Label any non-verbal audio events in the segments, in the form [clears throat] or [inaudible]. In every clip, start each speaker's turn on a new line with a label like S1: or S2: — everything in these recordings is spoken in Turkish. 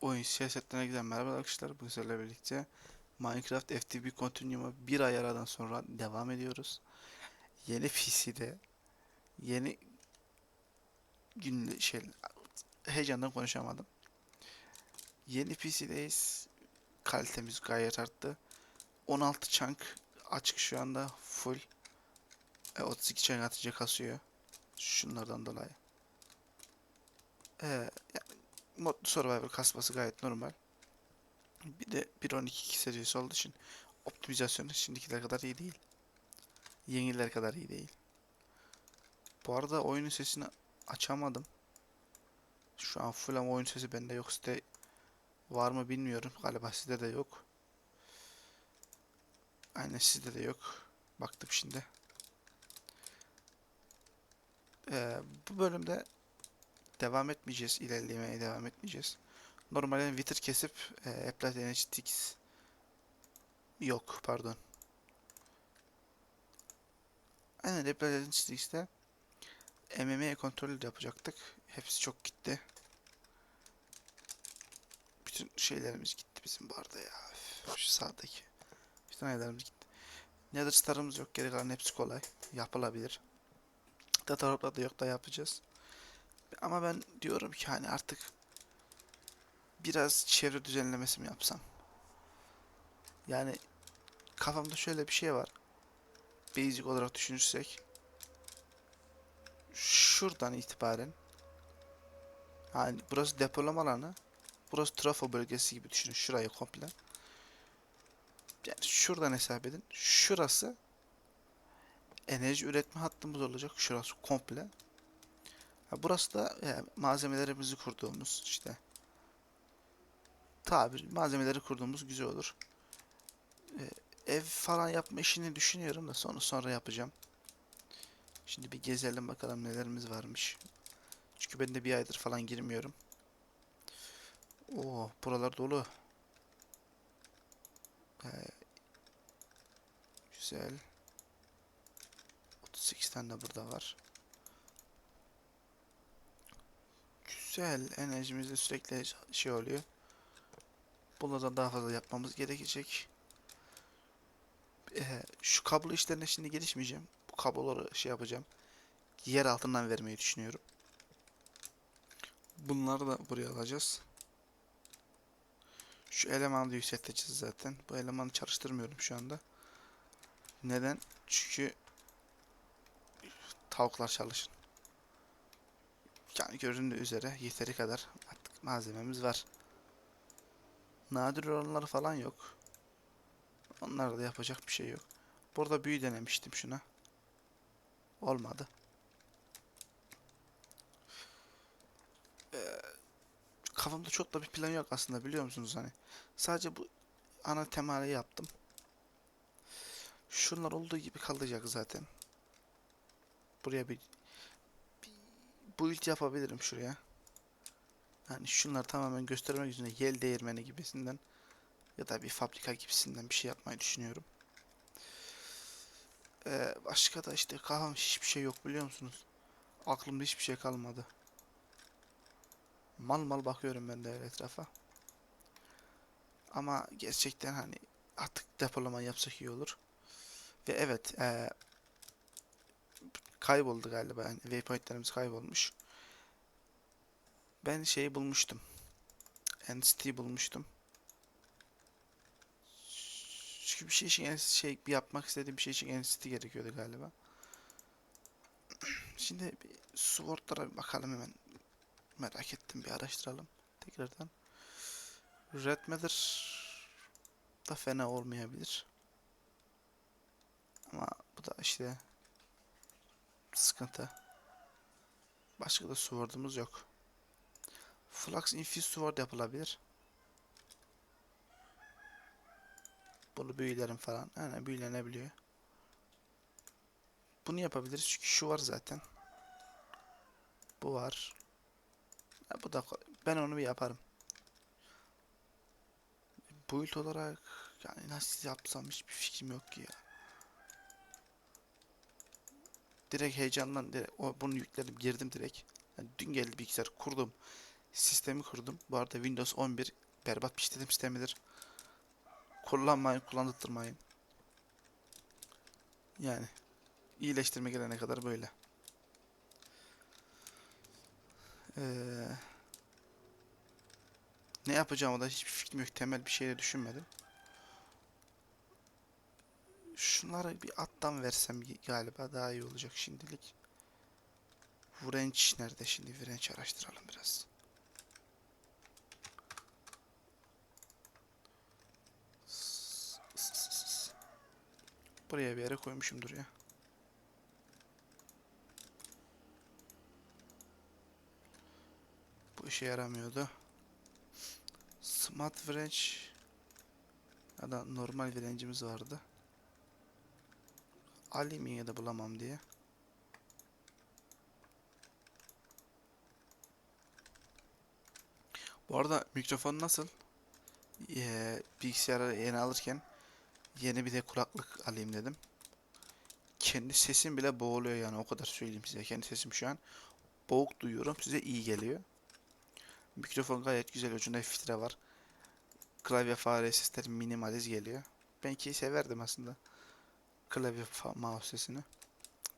S1: Oyun siyasetlerine giden merhaba arkadaşlar. Bugün sizlerle birlikte Minecraft FTP Continuum'a bir ay aradan sonra devam ediyoruz. Yeni PC'de yeni gün şey heyecandan konuşamadım. Yeni PC'deyiz. Kalitemiz gayet arttı. 16 chunk açık şu anda full. E, 32 chunk atınca kasıyor. Şunlardan dolayı. Ee, modlu survivor kasması gayet normal. Bir de 1.12 seviyesi olduğu için optimizasyonu şimdikiler kadar iyi değil. Yeniler kadar iyi değil. Bu arada oyunun sesini açamadım. Şu an full ama oyun sesi bende yok. Sizde var mı bilmiyorum. Galiba sizde de yok. Aynen sizde de yok. Baktım şimdi. Ee, bu bölümde devam etmeyeceğiz. ilerlemeye devam etmeyeceğiz. Normalde Wither kesip e, Apply NHTX yok pardon. Aynen Apply NHTX'te MMA kontrolü de yapacaktık. Hepsi çok gitti. Bütün şeylerimiz gitti bizim bu arada ya. Şu sağdaki. Bütün ayarlarımız gitti. Nether Star'ımız yok. Geri kalan hepsi kolay. Yapılabilir. Data da yok da yapacağız. Ama ben diyorum ki hani artık biraz çevre düzenlemesi mi yapsam? Yani kafamda şöyle bir şey var. Basic olarak düşünürsek şuradan itibaren hani burası depolama alanı burası trafo bölgesi gibi düşünün şurayı komple yani şuradan hesap edin şurası enerji üretme hattımız olacak şurası komple burası da e, malzemelerimizi kurduğumuz işte tabir malzemeleri kurduğumuz güzel olur. E, ev falan yapma işini düşünüyorum da sonra sonra yapacağım. Şimdi bir gezelim bakalım nelerimiz varmış. Çünkü ben de bir aydır falan girmiyorum. Oo, buralar dolu. Ee, güzel. 38 tane de burada var. Güzel. Enerjimiz de sürekli şey oluyor. Bunlardan daha fazla yapmamız gerekecek. Ee, şu kablo işlerine şimdi gelişmeyeceğim. Bu kabloları şey yapacağım. Yer altından vermeyi düşünüyorum. Bunları da buraya alacağız. Şu elemanı da yükselteceğiz zaten. Bu elemanı çalıştırmıyorum şu anda. Neden? Çünkü tavuklar çalışın. Yani göründüğü üzere yeteri kadar artık malzememiz var. Nadir olanlar falan yok. Onlarda da yapacak bir şey yok. Burada büyü denemiştim şuna. Olmadı. Ee, kafamda çok da bir plan yok aslında biliyor musunuz hani. Sadece bu ana temayı yaptım. Şunlar olduğu gibi kalacak zaten. Buraya bir build yapabilirim şuraya. Yani şunlar tamamen göstermek üzere yel değirmeni gibisinden ya da bir fabrika gibisinden bir şey yapmayı düşünüyorum. Ee, başka da işte kafam hiçbir şey yok biliyor musunuz? Aklımda hiçbir şey kalmadı. Mal mal bakıyorum ben de etrafa. Ama gerçekten hani artık depolama yapsak iyi olur. Ve evet ee, kayboldu galiba. Yani waypointlerimiz kaybolmuş. Ben şeyi bulmuştum. Entity bulmuştum. Çünkü bir şey için şey bir yapmak istediğim bir şey için entity gerekiyordu galiba. [clears throat] Şimdi bir swordlara bir bakalım hemen. Merak ettim bir araştıralım tekrardan. Red Matter da fena olmayabilir. Ama bu da işte sıkıntı. Başka da sword'umuz yok. Flux Infuse Sword yapılabilir. Bunu büyülerim falan. Yani büyülenebiliyor. Bunu yapabiliriz çünkü şu var zaten. Bu var. Ha, bu da ben onu bir yaparım. Build olarak yani nasıl yapsam hiçbir fikrim yok ki ya. Direkt heyecandan direkt o, bunu yükledim girdim direkt. Yani dün geldi bilgisayar kurdum. sistemi kurdum. Bu arada Windows 11 berbat bir işletim sistemidir. Kullanmayın, kullandırtmayın. Yani iyileştirme gelene kadar böyle. Ee, ne yapacağımı da hiçbir fikrim yok. Temel bir şey de düşünmedim. Şunları bir alttan versem galiba daha iyi olacak şimdilik. Wrench nerede şimdi? Wrench araştıralım biraz. Buraya bir yere koymuşumdur ya. Bu işe yaramıyordu. Smart wrench ya da normal wrench'imiz vardı. Alayım yine de bulamam diye. Bu arada mikrofon nasıl? Ee, bilgisayarı yeni alırken yeni bir de kulaklık alayım dedim. Kendi sesim bile boğuluyor yani o kadar söyleyeyim size. Kendi sesim şu an boğuk duyuyorum. Size iyi geliyor. Mikrofon gayet güzel. Ucunda filtre var. Klavye fare sesleri minimaliz geliyor. Ben ki severdim aslında. Klavye mouse sesini.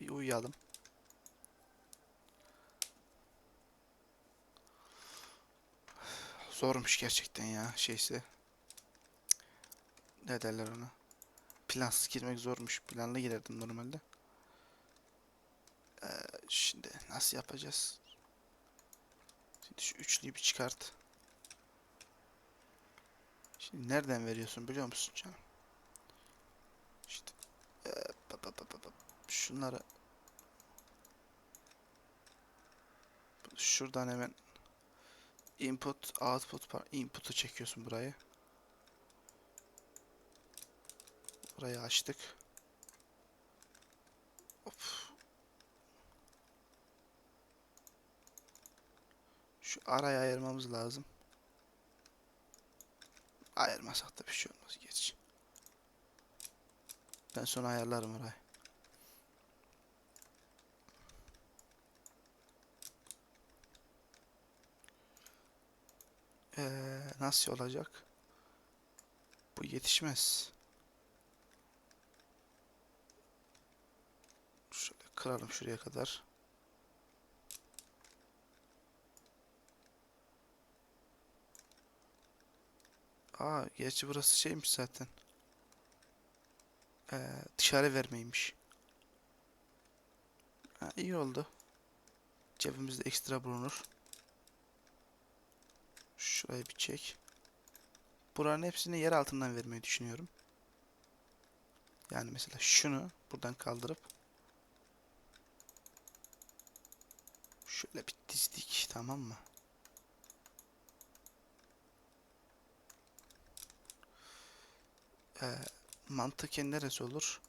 S1: Bir uyuyalım. Zormuş gerçekten ya şeysi. Ne derler ona? Plansız girmek zormuş. Planlı girerdim normalde. Ee, şimdi nasıl yapacağız? Şimdi şu üçlüyü bir çıkart. Şimdi nereden veriyorsun biliyor musun canım? Şunları şuradan hemen input output input'u çekiyorsun burayı. Burayı açtık. Hop. Şu arayı ayırmamız lazım. Ayırmasak da bir şey olmaz geç. Ben sonra ayarlarım orayı. Ee, nasıl olacak? Bu yetişmez. Şöyle kıralım şuraya kadar. Aa, gerçi burası şeymiş zaten. Ee, dışarı vermeymiş. Ha, iyi oldu. Cebimizde ekstra bulunur. Şurayı bir çek. Buranın hepsini yer altından vermeyi düşünüyorum. Yani mesela şunu buradan kaldırıp şöyle bir dizdik tamam mı? Ee, mantıken neresi olur?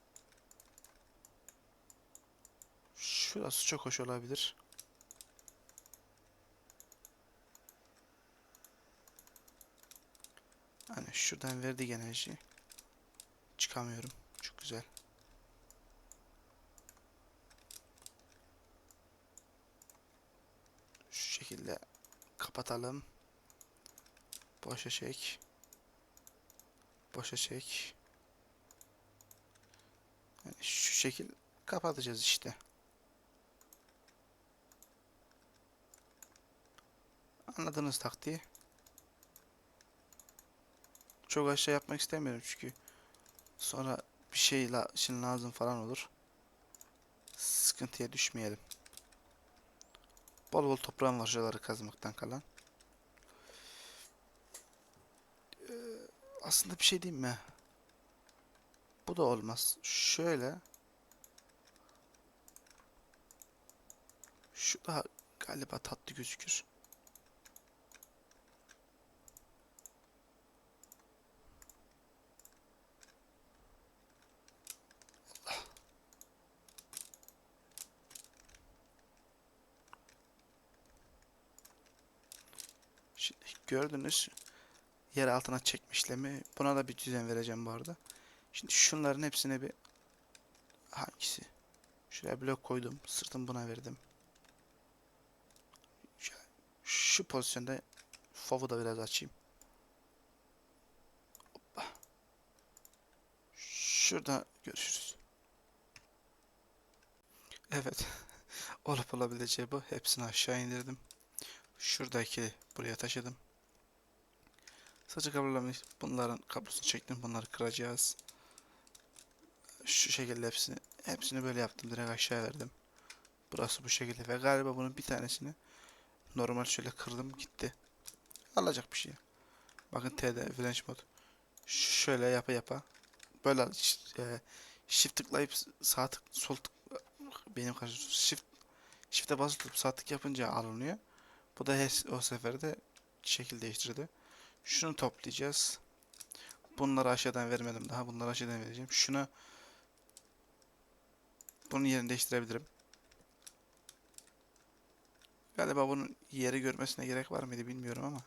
S1: Şurası çok hoş olabilir. Şuradan verdik enerji. Çıkamıyorum. Çok güzel. Şu şekilde kapatalım. Boşa çek. Boşa çek. Yani şu şekil kapatacağız işte. Anladınız taktiği. Çok aşağı yapmak istemiyorum çünkü sonra bir şey la için lazım falan olur. Sıkıntıya düşmeyelim. Bol bol toprağım var şuraları kazmaktan kalan. Ee, aslında bir şey diyeyim mi? Bu da olmaz. Şöyle. Şu daha galiba tatlı gözükür. Şimdi gördünüz yer altına çekme işlemi. Buna da bir düzen vereceğim bu arada. Şimdi şunların hepsine bir hangisi? Şuraya blok koydum. Sırtım buna verdim. Şu pozisyonda fovu da biraz açayım. Hoppa. Şurada görüşürüz. Evet. [laughs] Olup olabileceği bu. Hepsini aşağı indirdim. Şuradaki buraya taşıdım. Saçı kablolarını bunların kablosunu çektim. Bunları kıracağız. Şu şekilde hepsini hepsini böyle yaptım. Direkt aşağı verdim. Burası bu şekilde ve galiba bunun bir tanesini normal şöyle kırdım gitti. Alacak bir şey. Bakın T'de flash mod. Şöyle yapa yapa. Böyle e, shift tıklayıp sağ tık sol tık benim karşı shift shift'e basılı tutup sağ tık yapınca alınıyor. Bu da o sefer de şekil değiştirdi. Şunu toplayacağız. Bunları aşağıdan vermedim daha. Bunları aşağıdan vereceğim. Şunu bunun yerini değiştirebilirim. Galiba bunun yeri görmesine gerek var mıydı bilmiyorum ama.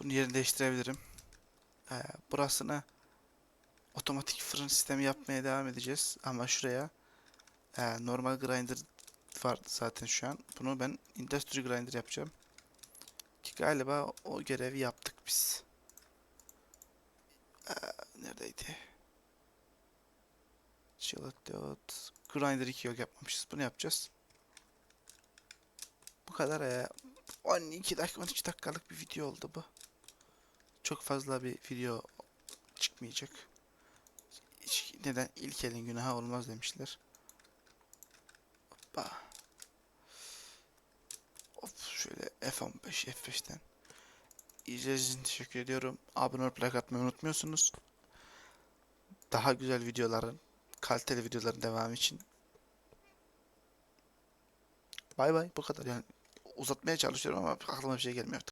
S1: Bunun yerini değiştirebilirim. Ee, burasını otomatik fırın sistemi yapmaya devam edeceğiz. Ama şuraya e, normal grinder var zaten şu an. Bunu ben industry grinder yapacağım. Galiba o görevi yaptık biz. Ee, neredeydi? Dot. Grinder 2 yok yapmamışız. Bunu yapacağız. Bu kadar ya. 12 dakika 13 dakikalık bir video oldu bu. Çok fazla bir video çıkmayacak. Hiç, neden ilk elin günahı olmaz demişler. Hoppa. Şöyle F15 F5'ten. İzlediğiniz için teşekkür ediyorum. Abone olup like atmayı unutmuyorsunuz. Daha güzel videoların, kaliteli videoların devamı için. Bay bay bu kadar yani uzatmaya çalışıyorum ama aklıma bir şey gelmiyor.